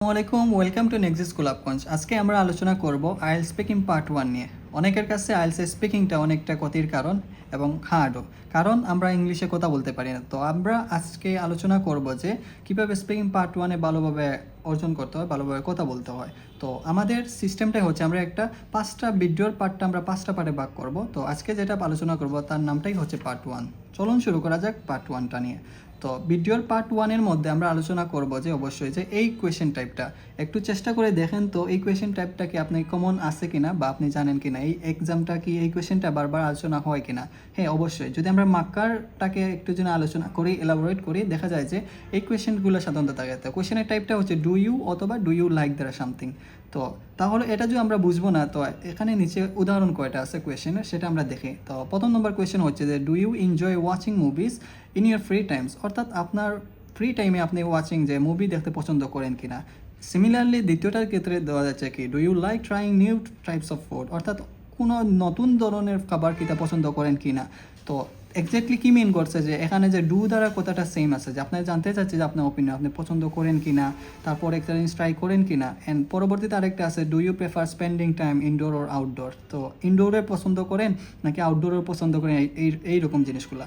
আসসালামু আলাইকুম welcome to next school আপকঞ্জ আজকে আমরা আলোচনা করব আইএল স্পিকিং পার্ট ওয়ান নিয়ে। অনেকের কাছে আইএলস স্পিকিংটা অনেকটা ক্ষতির কারণ এবং হার্ডও কারণ আমরা ইংলিশে কথা বলতে পারি না। তো আমরা আজকে আলোচনা করব যে কীভাবে স্পিকিং পার্ট ওয়ানে ভালোভাবে অর্জন করতে হয়, ভালোভাবে কথা বলতে হয়। তো আমাদের সিস্টেমটাই হচ্ছে আমরা একটা পাঁচটা ভিডিওর পার্টটা আমরা পাঁচটা পার্টে ভাগ করব। তো আজকে যেটা আলোচনা করব তার নামটাই হচ্ছে পার্ট ওয়ান চলুন শুরু করা যাক পার্ট ওয়ানটা নিয়ে। তো ভিডিওর পার্ট ওয়ানের মধ্যে আমরা আলোচনা করব যে অবশ্যই যে এই কোয়েশ্চেন টাইপটা একটু চেষ্টা করে দেখেন তো, এই কোয়েশ্চেন টাইপটা কি আপনি কমন আছে কিনা বা আপনি জানেন কিনা? এই এক্সামটা কি, এই কোয়েশ্চেনটা বারবার আলোচনা হয় কিনা? হ্যাঁ অবশ্যই। যদি আমরা মার্কারটাকে একটু যেন আলোচনা করি এলাবোরেট করি, দেখা যায় যে এই কোয়েশ্চেনগুলো সাধারণত থাকে। তো কোয়েশ্চেনের টাইপটা হচ্ছে ডু ইউ অথবা ডু ইউ লাইক দ্বারা সামথিং তো তাহলে এটা যদি আমরা বুঝব না, তো এখানে নিচে উদাহরণ কয়টা আছে কোয়েশ্চেনের সেটা আমরা দেখি। তো প্রথম নম্বর কোয়েশ্চেন হচ্ছে যে do you enjoy watching movies in your free times অর্থাৎ আপনার ফ্রি টাইমে আপনি ওয়াচিং যে মুভি দেখতে পছন্দ করেন কিনা। সিমিলারলি দ্বিতীয়টার ক্ষেত্রে দেওয়া যাচ্ছে কি do you like trying new types of food অর্থাৎ কোনো নতুন ধরনের খাবার কিটা পছন্দ করেন কিনা। তো এক্স্যাক্টলি কি মিন করছে যে এখানে যে ডু দ্বারা কথাটা সেম আছে, যে আপনার জানতে চাচ্ছে যে আপনার ওপিনিয়ন আপনি পছন্দ করেন কি না তারপর একটা জিনিস ট্রাই করেন কি না অ্যান্ড পরবর্তীতে আরেকটা আছে do you prefer spending time indoor or outdoor তো ইনডোরে পছন্দ করেন নাকি আউটডোরে পছন্দ করেন, এই এইরকম জিনিসগুলা।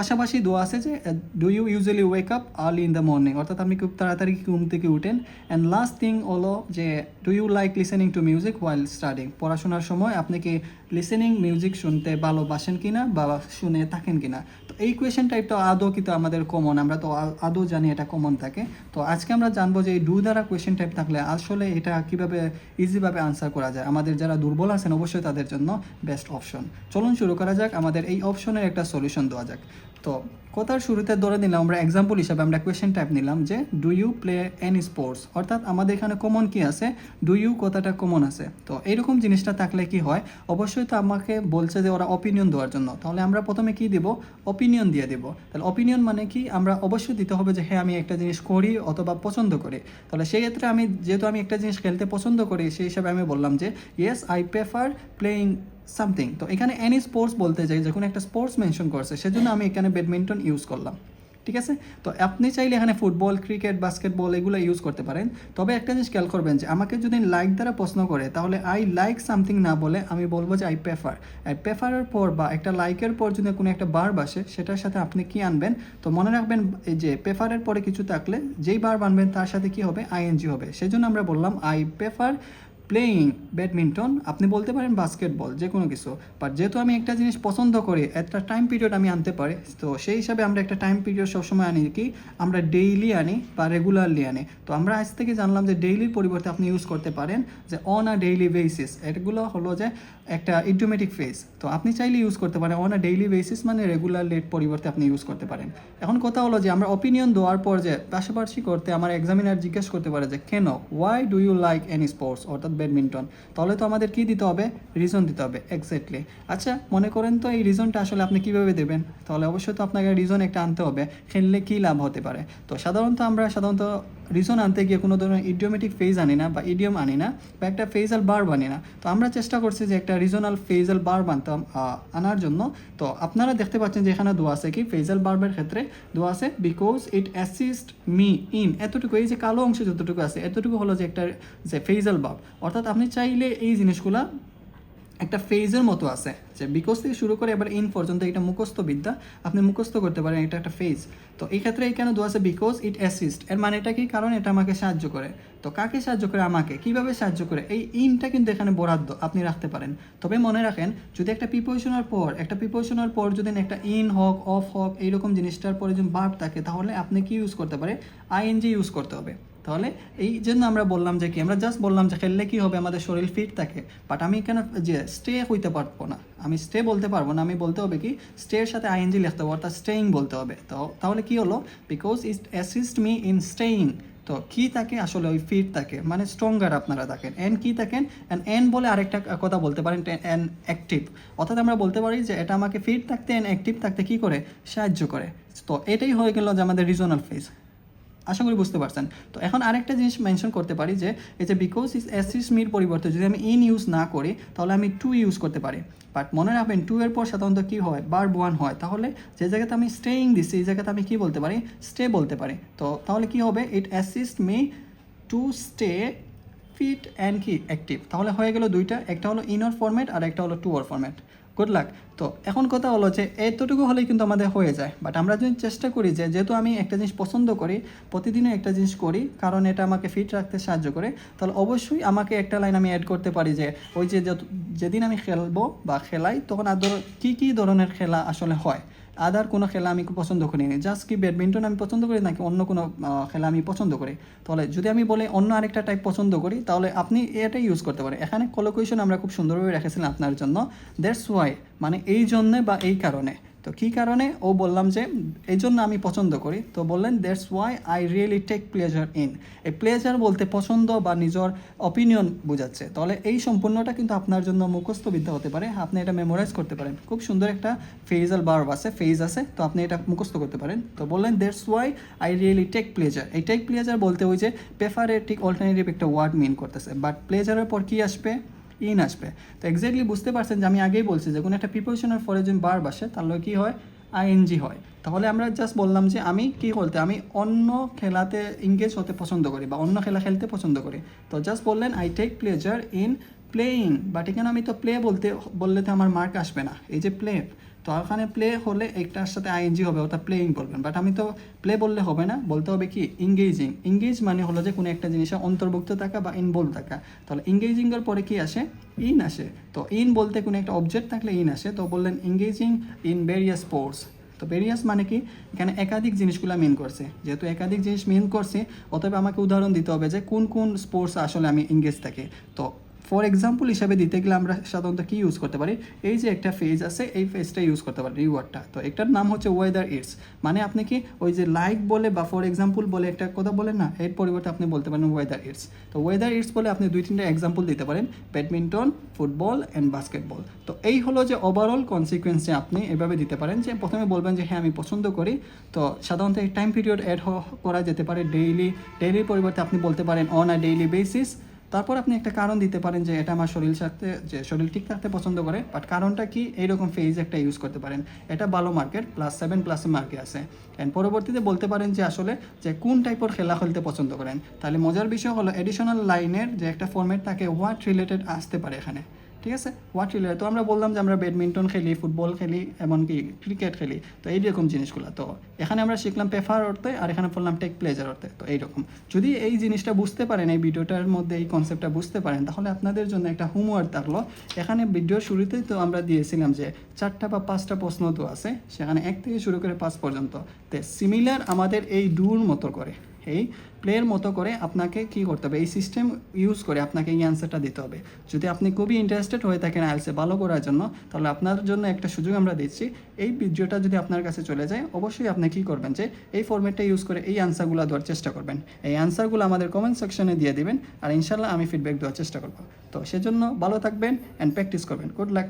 পাশাপাশি দোয়া আছে যে do you usually wake up early in the morning অর্থাৎ আপনি খুব তাড়াতাড়ি ঘুম থেকে উঠেন। অ্যান্ড লাস্ট থিং হলো যে do you like listening to music while studying পড়াশোনার সময় আপনি কি লিসেনিং মিউজিক শুনতে ভালোবাসেন কিনা বা শুনে থাকেন কিনা? এই কোয়েশ্চেন টাইপটা আদৌ কিন্তু আমাদের কমন আমরা তো আদৌ জানি এটা কমন থাকে। তো আজকে আমরা জানব যে এই ডু দ্বারা কোয়েশন টাইপ থাকলে আসলে এটা কীভাবে ইজিভাবে আনসার করা যায়? আমাদের যারা দুর্বল আছেন অবশ্যই তাদের জন্য বেস্ট অপশন চলুন শুরু করা যাক। আমাদের এই অপশনের একটা সলিউশন দেওয়া যাক। তো কথার শুরুতে ধরে নিলাম, আমরা এক্সাম্পল হিসাবে আমরা কোয়েশ্চেন টাইপ নিলাম যে do you play any sports অর্থাৎ আমাদের এখানে কমন কি আছে? ডু ইউ কথাটা কমন আছে? তো এইরকম জিনিসটা থাকলে কি হয়? অবশ্যই তো আমাকে বলছে যে ওরা অপিনিয়ন দেওয়ার জন্য। তাহলে আমরা প্রথমে কি দিব? অপিনিয়ন দিয়ে দিব। তাহলে অপিনিয়ন মানে কি? আমরা অবশ্যই দিতে হবে যে হ্যাঁ আমি একটা জিনিস করি অথবা পছন্দ করি। তাহলে সেই ক্ষেত্রে আমি, যেহেতু আমি একটা জিনিস খেলতে পছন্দ করি, সেই হিসাবে আমি বললাম যে yes I prefer playing something তো এখানে এনি স্পোর্টস বলতে চাই, যখন একটা স্পোর্টস মেনশন করছে, সেজন্য আমি এখানে ব্যাডমিন্টন ইউজ করলাম, ঠিক আছে? তো আপনি চাইলে এখানে ফুটবল ক্রিকেট বাস্কেটবল এগুলো ইউজ করতে পারেন। তবে একটা জিনিস খেয়াল করবেন যে, আমাকে যদি লাইক দ্বারা প্রশ্ন করে, তাহলে আই লাইক সামথিং না বলে আমি বলব যে আই প্রেফার আই প্রেফারের পর বা একটা লাইকের পর যদি কোনো একটা বার বাসে সেটার সাথে আপনি কি আনবেন? তো মনে রাখবেন যে প্রেফারের পরে কিছু থাকলে, যেই বার বানবেন তার সাথে কি হবে? আইএনজি হবে। সেজন্য আমরা বললাম আই প্রেফার প্লেয়িং ব্যাডমিন্টন আপনি বলতে পারেন বাস্কেটবল যে কোনো কিছু। বাট যেহেতু আমি একটা জিনিস পছন্দ করি, একটা টাইম পিরিয়ড আমি আনতে পারি, তো সেই হিসাবে আমরা একটা টাইম পিরিয়ড সবসময় আনি কি, আমরা ডেইলি আনি বা রেগুলারলি আনি। তো আমরা আজ থেকে জানলাম যে ডেইলির পরিবর্তে আপনি ইউজ করতে পারেন যে অন আ ডেইলি বেসিস এগুলো হলো যে একটা ইডিওমেটিক ফেজ তো আপনি চাইলে ইউজ করতে পারেন অন আ ডেইলি বেসিস মানে রেগুলার লেট পরিবর্তে আপনি ইউজ করতে পারেন। এখন কথা হলো যে আমরা অপিনিয়ন দেওয়ার পর যে পাশাপাশি করতে আমার এক্সামিনার জিজ্ঞেস করতে পারে যে, কেন? Why do you like any sports অর্থাৎ ব্যাডমিন্টন। তাহলে তো আমাদের কি দিতে হবে? রিজন দিতে হবে এক্স্যাক্টলি আচ্ছা মনে করেন তো এই রিজনটা আসলে আপনি কীভাবে দেবেন? তাহলে অবশ্যই তো আপনাকে রিজন একটা আনতে হবে, খেললে কি লাভ হতে পারে? তো সাধারণত আমরা সাধারণত রিজন আনতে গিয়ে কোনো ধরনের ইডিওমেটিক ফেজ আনি না বা ইডিয়ম আনি না বা একটা ফেজাল বার বানি না। তো আমরা চেষ্টা করছি যে একটা রিজনাল ফেজাল বার বানতাম আনার জন্য। তো আপনারা দেখতে পাচ্ছেন যে এখানে দোয়া আছে কি? ফেজাল বার্বের ক্ষেত্রে দোয়া আছে because it assist me in এতটুকু, এই যে কালো অংশ যতটুকু আছে, এতটুকু হলো যে একটা, যে ফেজাল বার্ব অর্থাৎ আপনি চাইলে এই জিনিসগুলা একটা ফেজের মতো আছে যে বিকজ থেকে শুরু করে এবার ইন পর্যন্ত এটা মুখস্থ বিদ্যা আপনি মুখস্থ করতে পারেন এটা একটা ফেজ তো এই ক্ষেত্রে এখানে দোয়া আছে? বিকজ ইট অ্যাসিস্ট এর মানে এটা কি? কারণ এটা আমাকে সাহায্য করে। তো কাকে সাহায্য করে? আমাকে। কীভাবে সাহায্য করে? এই ইনটা কিন্তু এখানে বরাদ্দ আপনি রাখতে পারেন। তবে মনে রাখেন, যদি একটা প্রিপোজিশনের পর, একটা প্রিপোজিশনের পর যদি একটা ইন হোক অফ হোক, এইরকম জিনিসটার পরে যদি বার্ব থাকে, তাহলে আপনি কি ইউজ করতে পারে? আইএনজি ইউজ করতে হবে। তাহলে এই জন্য আমরা বললাম যে কি, আমরা জাস্ট বললাম যে খেললে কি হবে, আমাদের শরীর ফিট থাকে। বাট আমি কেন যে স্টে হইতে পারব না? আমি স্টে বলতে পারব না, আমি বলতে হবে কি স্টের সাথে আইএনজি লিখতে হবে, অর্থাৎ স্টেইং বলতে হবে। তো তাহলে কি হলো? Because it assist me in staying তো কি থাকে? আসলে ওই ফিট থাকে মানে স্ট্রঙ্গার আপনারা থাকেন। এন কি থাকেন? অ্যান্ড এন বলে আরেকটা কথা বলতে পারেন এন অ্যাক্টিভ অর্থাৎ আমরা বলতে পারি যে এটা আমাকে ফিট থাকতে এন অ্যাক্টিভ থাকতে কি করে? সাহায্য করে। তো এটাই হয়ে গেল যে আমাদের রিজনাল ফেজ আশা করি বুঝতে পারছেন। তো এখন আরেকটা জিনিস মেনশন করতে পারি যে, এই যে বিকজ ইস অ্যাসিস মির পরিবর্তে যদি আমি ইন ইউজ না করি, তাহলে আমি টু ইউজ করতে পারি। বাট মনে রাখবেন টু এর পর সাধারণত কী হয়? বার ওয়ান হয়। তাহলে যে জায়গাতে আমি স্টেইং দিচ্ছি এই জায়গাতে আমি কি বলতে পারি? স্টে বলতে পারি। তো তাহলে কি হবে? It assist me to stay fit and কি অ্যাক্টিভ তাহলে হয়ে গেল দুইটা। একটা হলো ইনর ফরম্যাট আর একটা হলো two tier format good luck তো এখন কথা হলো যে এতটুকু হলেই কিন্তু আমাদের হয়ে যায়। বাট আমরা যদি চেষ্টা করি যে যেহেতু আমি একটা জিনিস পছন্দ করি প্রতিদিনও একটা জিনিস করি, কারণ এটা আমাকে ফিট রাখতে সাহায্য করে, তাহলে অবশ্যই আমাকে একটা লাইন আমি অ্যাড করতে পারি যে ওই যে যেদিন আমি খেলব বা খেলাই, তখন আর ধরো কী কী ধরনের খেলা আসলে হয়? আদার কোনো খেলা আমি পছন্দ করি না। জাস্ট কি ব্যাডমিন্টন আমি পছন্দ করি নাকি অন্য কোনো খেলা আমি পছন্দ করি? তাহলে যদি আমি বলে অন্য আরেকটা টাইপ পছন্দ করি, তাহলে আপনি এটাই ইউজ করতে পারেন। এখানে কলোকুয়েশন আমরা খুব সুন্দরভাবে রেখেছিলাম আপনার জন্য। দ্যাটস ওয়াই মানে এই জন্যে বা এই কারণে। তো কী কারণে? ও বললাম যে এই জন্য আমি পছন্দ করি। তো বললেন that's why I really take pleasure in এই প্লেজার বলতে পছন্দ বা নিজের অপিনিয়ন বোঝাচ্ছে। তাহলে এই সম্পূর্ণটা কিন্তু আপনার জন্য মুখস্থ বিদ্যা হতে পারে। আপনি এটা মেমোরাইজ করতে পারেন। খুব সুন্দর একটা ফেজাল বার্ব আছে ফেজ আছে। তো আপনি এটা মুখস্থ করতে পারেন। তো বললেন that's why I really take pleasure এই টেক প্লেজার বলতে ওই যে প্রেফারেটিক অল্টারনেটিভ একটা ওয়ার্ড মিন করতেছে। বাট প্লেজারের পর কি আসবে? ইন আসবে। তো এক্স্যাক্টলি বুঝতে পারছেন যে আমি আগেই বলছি যে কোনো একটা প্রিপোজিশনের পরে যদি বার বাসে, তাহলে কী হয়? আইএনজি হয়। তাহলে আমরা জাস্ট বললাম যে আমি কি বলতে, আমি অন্য খেলাতে ইংগেজ হতে পছন্দ করি বা অন্য খেলা খেলতে পছন্দ করি। তো জাস্ট বললেন I take pleasure in playing but এখানে আমি তো প্লে বলতে বললে তো আমার মার্ক আসবে না। এই যে প্লে তো ওখানে প্লে হলে একটার সাথে আইএনজি হবে, ওটা প্লেইং বলবেন বাট আমি তো প্লে বললে হবে না, বলতে হবে কি? ইংগেজিং ইংগেজ মানে হলো যে কোনো একটা জিনিসে অন্তর্ভুক্ত থাকা বা ইনভলভ থাকা। তাহলে ইংগেজিংয়ের পরে কি আসে? ইন আসে। তো ইন বলতে কোনো একটা অবজেক্ট থাকলে ইন আসে। তো বললেন ইংগেজিং ইন ভেরিয়াস স্পোর্টস তো ভেরিয়াস মানে কি? এখানে একাধিক জিনিসগুলো মেন করছে। যেহেতু একাধিক জিনিস মেন করছে, অতএব আমাকে উদাহরণ দিতে হবে যে কোন কোন স্পোর্টস আসলে আমি ইংগেজ থাকি। তো ফর এক্সাম্পল হিসাবে দিতে গেলে আমরা সাধারণত কি ইউজ করতে পারি? এই যে একটা ফেজ আছে, এই ফেজটা ইউজ করতে পারি রিওয়ার্ডটা তো একটার নাম হচ্ছে ওয়েদার ইটস মানে আপনি কি ওই যে লাইক বলে বা ফর এক্সাম্পল বলে একটা কথা বলেন না, এর পরিবর্তে আপনি বলতে পারেন ওয়েদার ইটস তো ওয়েদার ইটস বলে আপনি দুই, তিনটা এক্সাম্পল দিতে পারেন। ব্যাডমিন্টন ফুটবল অ্যান্ড বাস্কেটবল তো এই হলো যে ওভারঅল কনসিকুয়েন্স আপনি এভাবে দিতে পারেন যে প্রথমে বলবেন যে হ্যাঁ আমি পছন্দ করি। তো সাধারণত টাইম পিরিয়ড অ্যাড করা যেতে পারে ডেইলি ডেইলির পরিবর্তে আপনি বলতে পারেন অন আ ডেইলি বেসিস তারপর আপনি একটা কারণ দিতে পারেন যে এটা আমার শরীর সাথে যে শরীর ঠিক থাকতে পছন্দ করে বাট কারণটা কি? এইরকম ফেজ একটা ইউজ করতে পারেন। এটা ভালো মার্কেট প্লাস সেভেন প্লাস মার্কে আছে। অ্যান্ড পরবর্তীতে বলতে পারেন যে আসলে যে কোন টাইপের খেলা খেলতে পছন্দ করেন। তাহলে মজার বিষয় হলো এডিশনাল লাইনের যে একটা ফর্মেট থাকে হোয়াট রিলেটেড আসতে পারে এখানে। ঠিক আছে? হোয়াট রিলেটেড তো আমরা বললাম যে আমরা ব্যাডমিন্টন খেলি, ফুটবল খেলি, এমনকি ক্রিকেট খেলি। তো এইরকম জিনিসগুলো। তো এখানে আমরা শিখলাম পেফার অর্থে আর এখানে বললাম টেক প্লেজার অর্থে। তো এইরকম। যদি এই জিনিসটা বুঝতে পারেন, এই ভিডিওটার মধ্যে এই কনসেপ্টটা বুঝতে পারেন, তাহলে আপনাদের জন্য একটা হোমওয়ার্ক থাকল। এখানে ভিডিওর শুরুতেই তো আমরা দিয়েছিলাম যে চারটা বা পাঁচটা প্রশ্ন তো আছে, সেখানে এক থেকে শুরু করে পাঁচ পর্যন্ত। তো সিমিলার আমাদের এই ডুর মতো করে। এই প্লেয়ের মতো করে আপনাকে কি করতে হবে? এই সিস্টেম ইউজ করে আপনাকে এই অ্যান্সারটা দিতে হবে। যদি আপনি খুবই ইন্টারেস্টেড হয়ে থাকেন আইএলসে ভালো করার জন্য, তাহলে আপনার জন্য একটা সুযোগ আমরা দিচ্ছি। এই ভিডিওটা যদি আপনার কাছে চলে যায়, অবশ্যই আপনি কি করবেন যে, এই ফরম্যাটটা ইউজ করে এই অ্যান্সারগুলো দেওয়ার চেষ্টা করবেন। এই অ্যান্সারগুলো আমাদের কমেন্ট সেকশনে দিয়ে দিবেন, আর ইনশাল্লাহ আমি ফিডব্যাক দেওয়ার চেষ্টা করব। তো সেজন্য ভালো থাকবেন অ্যান্ড প্র্যাকটিস করবেন। Good luck